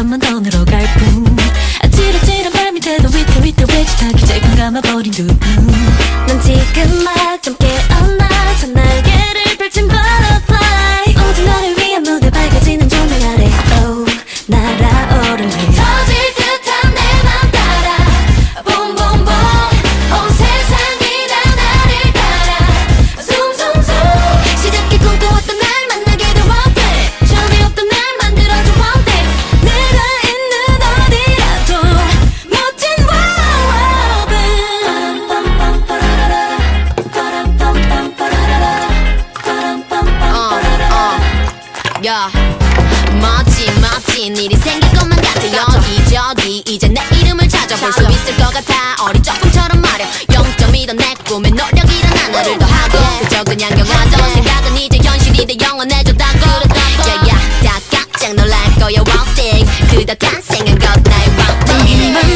한만 돈으로 갈뿐. 아찔아찔한 발밑에도 위태위태 외치타기 찔끔 감아버린 두눈 넌 지금 막좀 깨 야. 멋진 멋진 일이 생길 것만 같아. 여기저기 이제 내 이름을 찾아볼 수 있을 것 같아. 어린 조금처럼 말야 0.2던 내 꿈에 노력이란 하나를 더하고. 그저 그냥 영화죠. 생각은 이제 현실이 돼. 영원해졌다고. 야야. 다 깜짝 놀랄 거야 one thing 그다 탄생한 것 나의 one thing